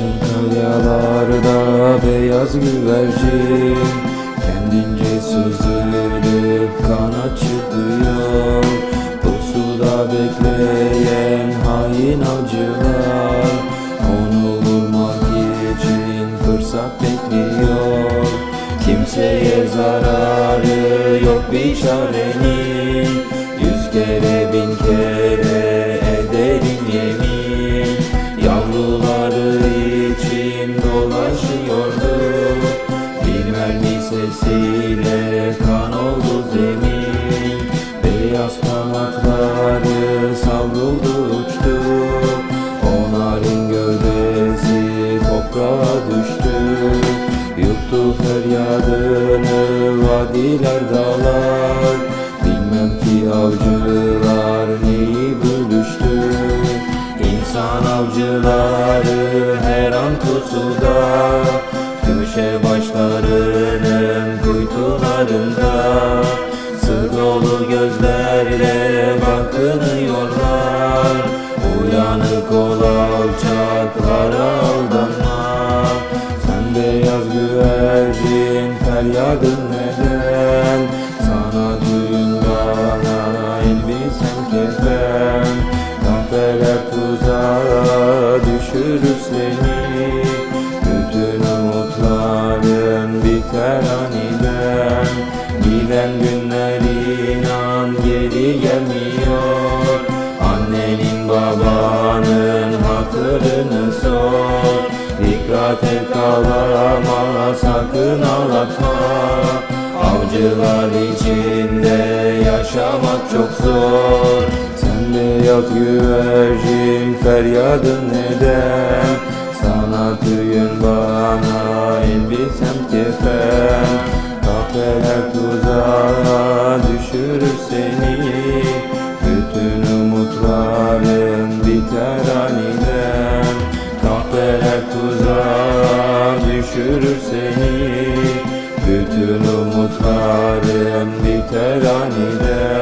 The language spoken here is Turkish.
Yayalarda beyaz güvercin. Kendince süzülüp kanat çırpıyor Pusuda bekleyen hain avcılar Onu vurmak için fırsat bekliyor. Kimseye zararı yok bir çarenin Yüz kere bin kere mermi sesiyle kan oldu zemin. Beyaz kanatları savruldu uçtu. Onların gövdesi toprağa düştü. Yuttu feryadını vadiler dağlar. Bilmem ki avcılar neyi bölüştü. İnsan avcıları her an pusuda kuytularında Sır dolu gözlerle bakınıyorlar. Uyanık ol alçaklara aldanma. Sen beyaz güvercin feryadın neden? Sana düğün bana elbisem kefen. Kahveler tuzağa düşürür seni. Bütün umutların biter aniden dönem Giden günler inan geri gelmiyor. Annenin babanın hatırını sor. Dikkat et kalama sakın ağlatma. Avcılar içinde yaşamak çok zor. Sen de yat güvercin feryadın eder Sana tüyün bana elbisem kefen. düşürür seni Bütün umutlarım biter aniden